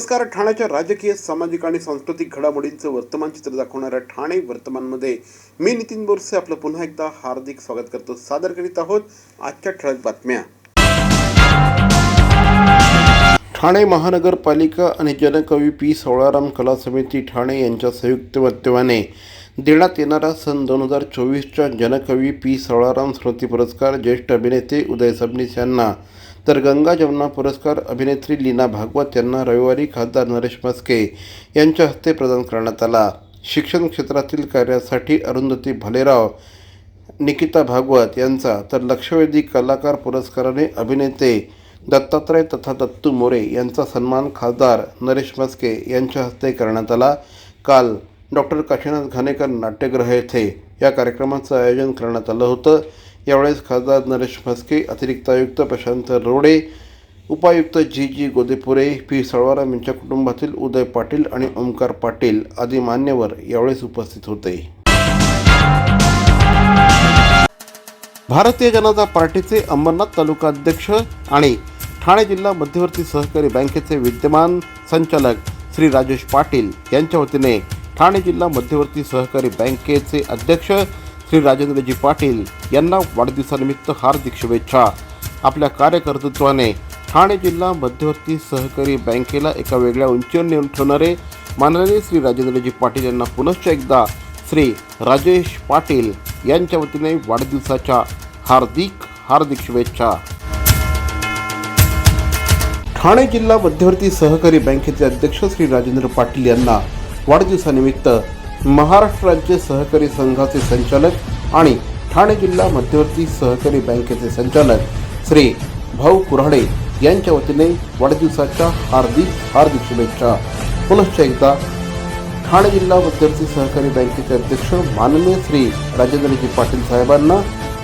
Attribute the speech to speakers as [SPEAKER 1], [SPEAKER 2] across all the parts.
[SPEAKER 1] नमस्कार ठाण्याच्या राजकीय सामाजिक आणि सांस्कृतिक घडामोडींचं वर्तमान चित्र दाखवणाऱ्या ठाणे वर्तमानमध्ये मी नितीन बोरसे आपलं पुन्हा एकदा हार्दिक स्वागत करतो. सादर करीत आहोत आजच्या ठळक बातम्या. ठाणे महानगरपालिका आणि जनकवी पी सोळाराम कला समिती ठाणे यांच्या संयुक्त विद्यमाने देण्यात येणारा सन दोन हजार चोवीसच्या जनकवी पी सोळाराम स्मृती पुरस्कार ज्येष्ठ अभिनेते उदय सबनीस यांना तर गंगा जमुना पुरस्कार अभिनेत्री लीना भागवत यांना रविवारी खासदार नरेश मस्के यांच्या हस्ते प्रदान करण्यात आला. शिक्षण क्षेत्रातील कार्यासाठी अरुंधती भालेराव निकिता भागवत यांचा तर लक्षवेधी कलाकार पुरस्काराने अभिनेते दत्तात्रय तथा दत्तू मोरे यांचा सन्मान खासदार नरेश मस्के यांच्या हस्ते करण्यात आला. काल डॉक्टर काशीनाथ घाणेकर नाट्यगृह येथे या कार्यक्रमाचं आयोजन करण्यात आलं होतं. यावेळेस खासदार नरेश म्हस्के अतिरिक्त आयुक्त प्रशांत रोडे उपायुक्त जी जी गोदेपुरे पी सळवाराम यांच्या कुटुंबातील उदय पाटील आणि ओमकार पाटील आदी मान्यवर यावेळेस उपस्थित होते. भारतीय जनता पार्टीचे अंबरनाथ तालुका अध्यक्ष आणि ठाणे जिल्हा मध्यवर्ती सहकारी बँकेचे विद्यमान संचालक श्री राजेश पाटील यांच्या वतीने ठाणे जिल्हा मध्यवर्ती सहकारी बँकेचे अध्यक्ष श्री राजेंद्रजी पाटील यांना वाढदिवसानिमित्त हार्दिक शुभेच्छा. आपल्या कार्यकर्तृत्वाने ठाणे जिल्हा मध्यवर्ती सहकारी बँकेला एका वेगळ्या उंचीवर नेऊन ठेवणारे माननीय श्री राजेंद्रजी पाटील यांना पुनश्च एकदा श्री राजेश पाटील यांच्या वतीने वाढदिवसाच्या हार्दिक हार्दिक शुभेच्छा. ठाणे जिल्हा मध्यवर्ती सहकारी बँकेचे अध्यक्ष श्री राजेंद्र पाटील यांना वाढदिवसानिमित्त महाराष्ट्र राज्य सहकारी संघाचे संचालक आणि ठाणे जिल्हा मध्यवर्ती सहकारी बँकेचे संचालक श्री भाऊ कुऱ्हाडे यांच्या वतीने वाढदिवसाच्या हार्दिक हार्दिक शुभेच्छा. पुनश्च एकदा ठाणे जिल्हा मध्यवर्ती सहकारी बँकेचे अध्यक्ष माननीय श्री राजेंद्रजी पाटील साहेबांना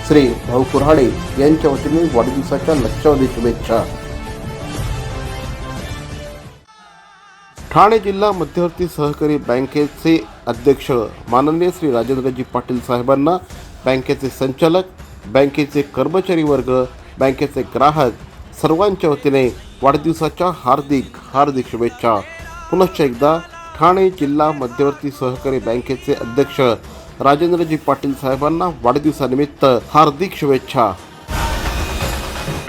[SPEAKER 1] श्री भाऊ कुऱ्हाडे यांच्या वतीने वाढदिवसाच्या लक्षावधी शुभेच्छा. ठाणे जिल्हा मध्यवर्ती सहकारी बँकेचे अध्यक्ष माननीय श्री राजेंद्रजी पाटील साहेबांना बँकेचे संचालक बँकेचे कर्मचारी वर्ग बँकेचे ग्राहक सर्वांच्या वतीने वाढदिवसाच्या हार्दिक हार्दिक शुभेच्छा. पुनश्च एकदा ठाणे जिल्हा मध्यवर्ती सहकारी बँकेचे अध्यक्ष राजेंद्रजी पाटील साहेबांना वाढदिवसानिमित्त हार्दिक शुभेच्छा.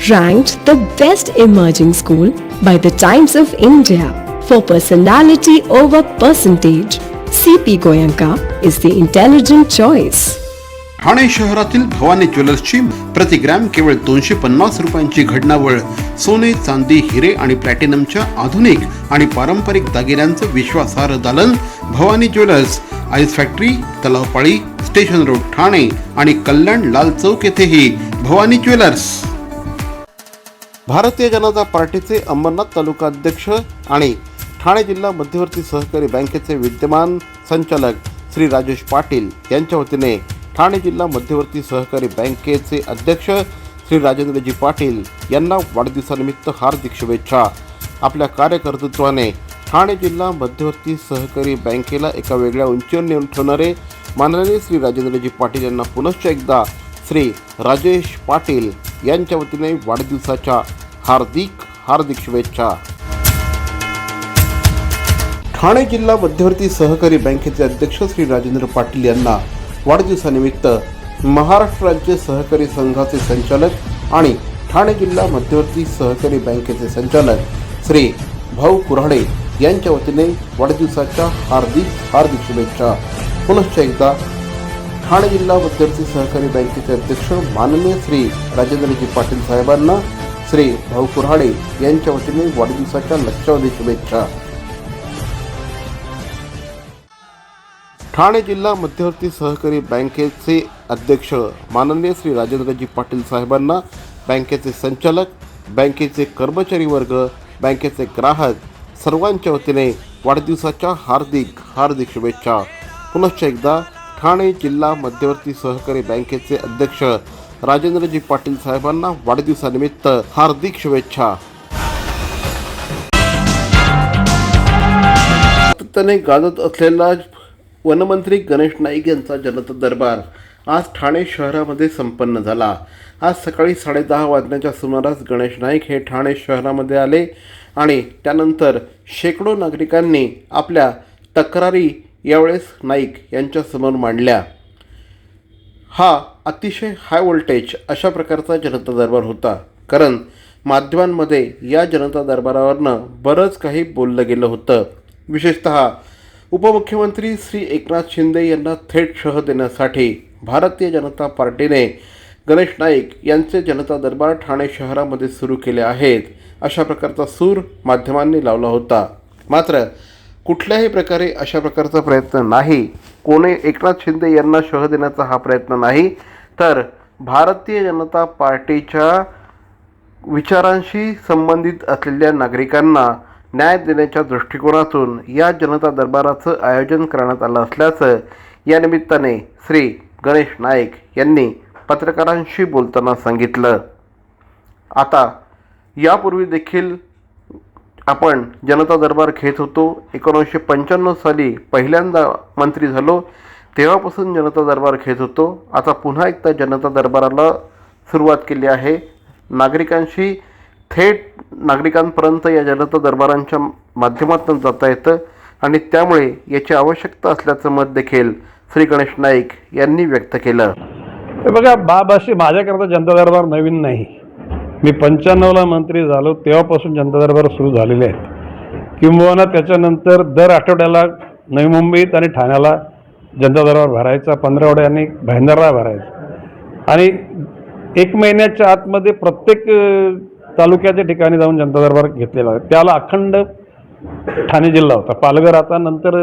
[SPEAKER 2] Ranked the best emerging school by the Times of India for personality over percentage. CP Goyanka is the intelligent choice.
[SPEAKER 1] Thane शहरातील भवानी ज्वेलर्सची प्रति ग्रॅम केवळ दोनशे पन्नास रुपयांची घडणावळ सोने चांदी हिरे आणि प्लॅटिनमच्या आधुनिक आणि पारंपरिक दागिन्यांचं विश्वासार्ह दालन Bhavani jewellers ice factory Talavpali station road Thane आणि कल्याण लाल चौक येथेही भवानी ज्वेलर्स भारतीय जनता पार्टीचे अंबरनाथ तालुका अध्यक्ष आणि ठाणे जिल्हा मध्यवर्ती सहकारी बँकेचे विद्यमान संचालक श्री राजेश पाटील यांच्या वतीने ठाणे जिल्हा मध्यवर्ती सहकारी बँकेचे अध्यक्ष श्री राजेंद्रजी पाटील यांना वाढदिवसानिमित्त हार्दिक शुभेच्छा. आपल्या कार्यकर्तृत्वाने ठाणे जिल्हा मध्यवर्ती सहकारी बँकेला एका वेगळ्या उंचीवर नेऊन ठेवणारे माननीय श्री राजेंद्रजी पाटील यांना पुनश्च एकदा श्री राजेश पाटील यांच्या वतीने वाढदिवसाच्या हार्दिक हार्दिक शुभेच्छा. ठाणे जिल्हा मध्यवर्ती सहकारी बँकेचे अध्यक्ष श्री राजेंद्र पाटील यांना वाढदिवसानिमित्त महाराष्ट्र राज्य सहकारी संघाचे संचालक आणि ठाणे जिल्हा मध्यवर्ती सहकारी बँकेचे संचालक श्री भाऊ कुऱ्हाडे यांच्या वतीने वाढदिवसाच्या हार्दिक हार्दिक शुभेच्छा. पुनश्च एकदा ठाणे जिल्हा मध्यवर्ती सहकारी बँकेचे अध्यक्ष माननीय श्री राजेंद्रजी पाटील साहेबांना श्री भाऊ कुऱ्हाडे यांच्या वतीने वाढदिवसाच्या लक्षावधी शुभेच्छा. ठाणे जिल्हा मध्यवर्ती सहकारी बँकेचे अध्यक्ष माननीय श्री राजेंद्रजी पाटील साहेबांना बँकेचे संचालक बँकेचे कर्मचारी वर्ग बँकेचे ग्राहक सर्वांच्या वतीने वाढदिवसाच्या हार्दिक हार्दिक शुभेच्छा. पुनश्च एकदा ठाणे जिल्हा मध्यवर्ती सहकारी बँकेचे अध्यक्ष राजेंद्रजी पाटील साहेबांना वाढदिवसानिमित्त हार्दिक शुभेच्छा. सातत्याने गाजत असलेला वनमंत्री गणेश नाईक यांचा जनता दरबार आज ठाणे शहरामध्ये संपन्न झाला. आज सकाळी साडेदहा वाजण्याच्या सुमारास गणेश नाईक हे ठाणे शहरामध्ये आले आणि त्यानंतर शेकडो नागरिकांनी आपल्या तक्रारी यावेळेस नाईक यांच्यासमोर मांडल्या. हा अतिशय हाय व्होल्टेज अशा प्रकारचा जनता दरबार होता. कारण माध्यमांमध्ये या जनता दरबारावरनं बरंच काही बोललं गेलं होतं. विशेषत उपमुख्यमंत्री श्री एकनाथ शिंदे यांना थेट शह देण्यासाठी भारतीय जनता पार्टीने गणेश नाईक यांचे जनता दरबार ठाणे शहरामध्ये सुरू केले आहेत. अशा प्रकारचा सूर माध्यमांनी लावला होता. मात्र कुठल्याही प्रकारे अशा प्रकारचा प्रयत्न नाही. कोणी एकनाथ शिंदे यांना शह देण्याचा हा प्रयत्न नाही. तर भारतीय जनता पार्टीच्या विचारांशी संबंधित असलेल्या नागरिकांना न्याय देण्याच्या दृष्टिकोनातून या जनता दरबाराचं आयोजन करण्यात आलं असल्याचं या निमित्ताने श्री गणेश नाईक यांनी पत्रकारांशी बोलताना सांगितलं. आता यापूर्वी देखील आपण जनता दरबार घेत होतो. एकोणीसशे पंच्याण्णव साली पहिल्यांदा मंत्री झालो. तेव्हापासून जनता दरबार घेत होतो. आता पुन्हा एकदा जनता दरबाराला सुरुवात केली आहे. नागरिकांशी थेट नागरिकांपर्यंत या जनता दरबारांच्या माध्यमातून जाता येतं आणि त्यामुळे याची आवश्यकता असल्याचं मत देखील श्री गणेश नाईक यांनी व्यक्त केलं.
[SPEAKER 3] बघा बाब अशी माझ्याकरता जनता दरबार नवीन नाही. मी पंच्याण्णवला मंत्री झालो तेव्हापासून जनता दरबार सुरू झालेले आहेत. किंबहुना त्याच्यानंतर दर आठवड्याला नवी मुंबईत आणि ठाण्याला जनता दरबार भरायचा पंधरावड्या आणि भाईंदरला भरायचा. आणि एक महिन्याच्या आतमध्ये प्रत्येक तालुक्याच्या ठिकाणी जाऊन जनता दरबार घेतलेला आहे. त्याला अखंड ठाणे जिल्हा होता. पालघर आता नंतर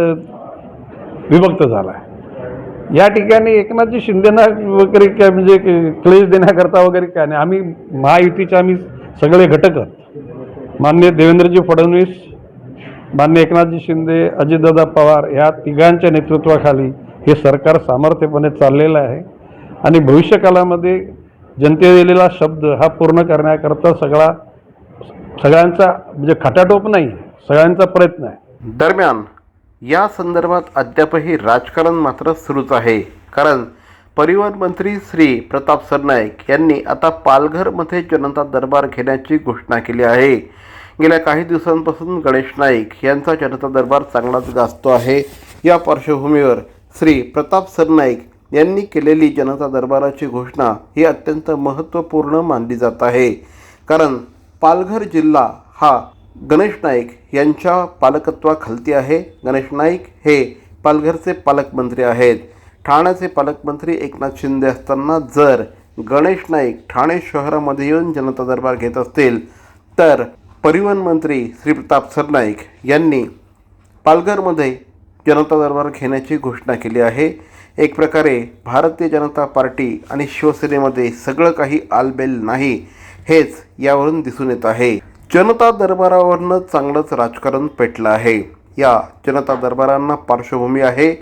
[SPEAKER 3] विभक्त झाला आहे या ठिकाणी एकनाथजी शिंदेना वगैरे काय म्हणजे क्लेश देण्याकरता वगैरे काय नाही. आम्ही महायुतीचे आम्ही सगळे घटक आहोत. मान्य देवेंद्रजी फडणवीस मान्य एकनाथजी शिंदे अजितदादा पवार ह्या तिघांच्या नेतृत्वाखाली हे सरकार सामर्थ्यपणे चाललेलं आहे. आणि भविष्यकालामध्ये जनते दिलेला शब्द हा पूर्ण करण्याकरता सगळा सगळ्यांचा म्हणजे खटाटोप नाही सगळ्यांचा प्रयत्न आहे.
[SPEAKER 1] दरम्यान या संदर्भात अद्यापही राजकारण मात्र सुरूच आहे. कारण परिवहन मंत्री श्री प्रताप सरनाईक यांनी आता पालघरमध्ये जनता दरबार घेण्याची घोषणा केली आहे. गेल्या काही दिवसांपासून गणेश नाईक यांचा जनता दरबार चांगलाच गाजतो आहे. या पार्श्वभूमीवर श्री प्रताप सरनाईक यांनी केलेली जनता दरबाराची घोषणा ही अत्यंत महत्त्वपूर्ण मानली जात आहे. कारण पालघर जिल्हा हा गणेश नाईक यांच्या पालकत्वाखालती आहे. गणेश नाईक हे पालघरचे पालकमंत्री आहेत. ठाण्याचे पालकमंत्री एकनाथ शिंदे असताना जर गणेश नाईक ठाणे शहरामध्ये येऊन जनता दरबार घेत असतील तर परिवहन मंत्री श्री प्रताप सरनाईक यांनी पालघरमध्ये जनता दरबार घेण्याची घोषणा केली आहे. एक प्रकारे भारतीय जनता पार्टी आणि शिवसेनेमध्ये सगळं काही आलबेल नाही हेच यावरून दिसून येत आहे. जनता दरबारावरनं चांगलंच राजकारण पेटलं आहे. या जनता दरबारांना पार्श्वभूमी आहे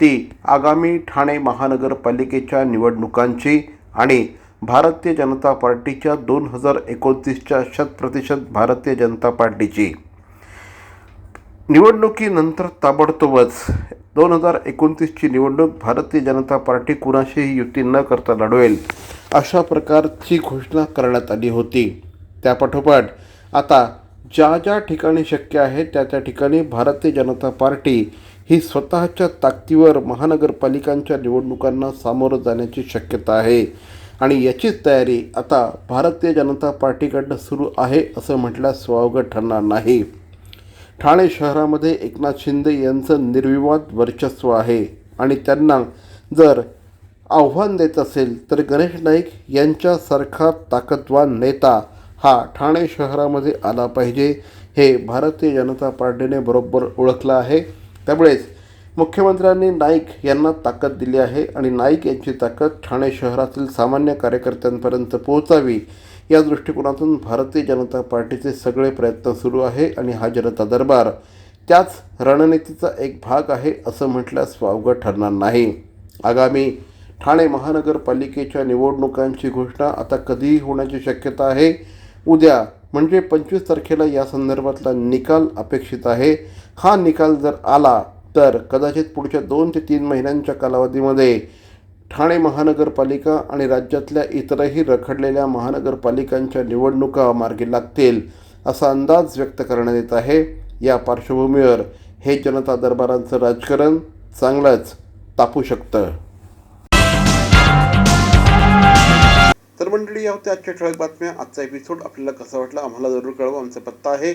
[SPEAKER 1] ती आगामी ठाणे महानगरपालिकेच्या निवडणुकांची आणि भारतीय जनता पार्टीच्या दोन हजार एकोणतीसच्या शतप्रतिशत भारतीय जनता पार्टीची. निवडणुकीनंतर ताबडतोबच दोन हजार एकोणतीसची निवडणूक भारतीय जनता पार्टी कुणाशीही युती न करता लढवेल अशा प्रकारची घोषणा करण्यात आली होती. त्यापाठोपाठ आता ज्या ज्या ठिकाणी शक्य आहे त्या त्या ठिकाणी भारतीय जनता पार्टी ही स्वतःच्या ताकदीवर महानगरपालिकांच्या निवडणुकांना सामोरं जाण्याची शक्यता आहे आणि याचीच तयारी आता भारतीय जनता पार्टीकडनं सुरू आहे असं म्हटल्यास स्वावगत ठरणार नाही. ठाणे शहरामध्ये एकनाथ शिंदे यांचं निर्विवाद वर्चस्व आहे. आणि त्यांना जर आव्हान देत असेल तर गणेश नाईक यांच्यासारखा ताकदवान नेता हा ठाणे शहरामध्ये आला पाहिजे. हे भारतीय जनता पार्टीने बरोबर ओळखलं आहे. त्यामुळेच मुख्यमंत्र्यांनी नाईक यांना ताकद दिली आहे. आणि नाईक यांची ताकद ठाणे शहरातील सामान्य कार्यकर्त्यांपर्यंत पोहोचावी. या दृष्टिकोनातून भारतीय जनता पार्टीचे सगळे प्रयत्न सुरू आहे आणि हा जनता दरबार त्याच रणनीतीचा एक भाग आहे असं म्हटल्यास वावगं ठरणार नाही. आगामी ठाणे महानगरपालिकेच्या निवडणुकांची घोषणा आता कधीही होण्याची शक्यता आहे. उद्या म्हणजे पंचवीस तारखेला या संदर्भातला निकाल अपेक्षित आहे. हा निकाल जर आला तर कदाचित पुढच्या दोन ते तीन महिन्यांच्या कालावधीमध्ये ठाणे महानगरपालिका आणि राज्यातल्या इतरही रखडलेल्या महानगरपालिकांच्या निवडणुका मार्गी लागतील असा अंदाज व्यक्त करण्यात येत आहे. या पार्श्वभूमीवर हे जनता दरबारांचं राजकारण चांगलंच तापू शकतं. तर मंडळी या होत्या आजच्या ठळक बातम्या. आजचा एपिसोड आपल्याला कसा वाटला आम्हाला जरूर कळवा. आमचा पत्ता आहे